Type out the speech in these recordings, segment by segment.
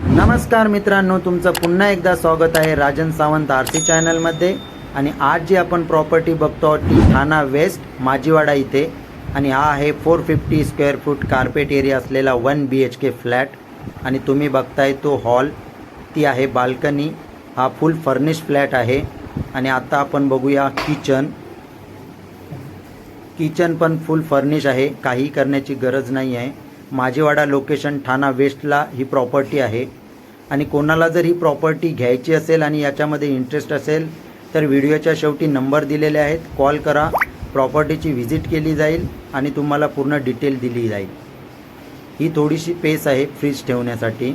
नमस्कार मित्रांनो तुमचं पुन्हा एकदा स्वागत आहे राजन सावंत आरती चॅनलमध्ये. आणि आज जी आपण प्रॉपर्टी बघतो ती ठाणा वेस्ट माजीवाडा इथे. आणि हा आहे four fifty square foot carpet area असलेला one B H K flat आणि तुम्ही बघताय तो हॉल ती आहे बाल्कनी हा फुल फर्निश फ्लॅट आहे. आणि आता आपण बघूया किचन किचन पण फुल फर्निश आहे. काही करण्याची गरज नाही आहे. माझेवाडा लोकेशन ठाणा वेस्टला ही प्रॉपर्टी आहे. आणि कोणाला जर ही प्रॉपर्टी घ्यायची असेल आणि याच्यामध्ये इंटरेस्ट असेल तर व्हिडिओच्या शेवटी नंबर दिलेले आहेत. कॉल करा. प्रॉपर्टीची व्हिजिट केली जाईल आणि तुम्हाला पूर्ण डिटेल दिली जाईल. ही थोडीशी पेस आहे फ्रीज ठेवण्यासाठी.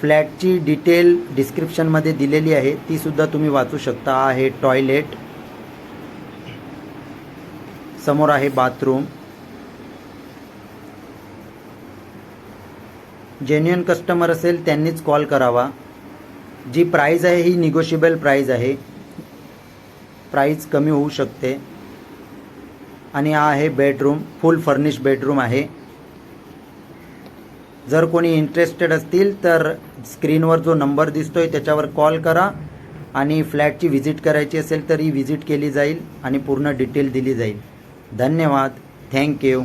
फ्लॅटची डिटेल डिस्क्रिप्शनमध्ये दिलेली आहे. तीसुद्धा तुम्ही वाचू शकता. आहे टॉयलेट समोर आहे बाथरूम जेन्युअन कस्टमर असेल त्यांनीच कॉल करावा. जी प्राईज आहे ही निगोशिएबल प्राईज आहे. प्राईज कमी होऊ शकते. आणि हा आहे बेडरूम फुल फर्निश बेडरूम आहे. जर कोणी इंटरेस्टेड असतील तर स्क्रीनवर जो नंबर दिसतो आहे त्याच्यावर कॉल करा. आणि फ्लॅटची व्हिजिट करायची असेल तर ही व्हिजिट केली जाईल आणि पूर्ण डिटेल दिली जाईल. धन्यवाद. थँक्यू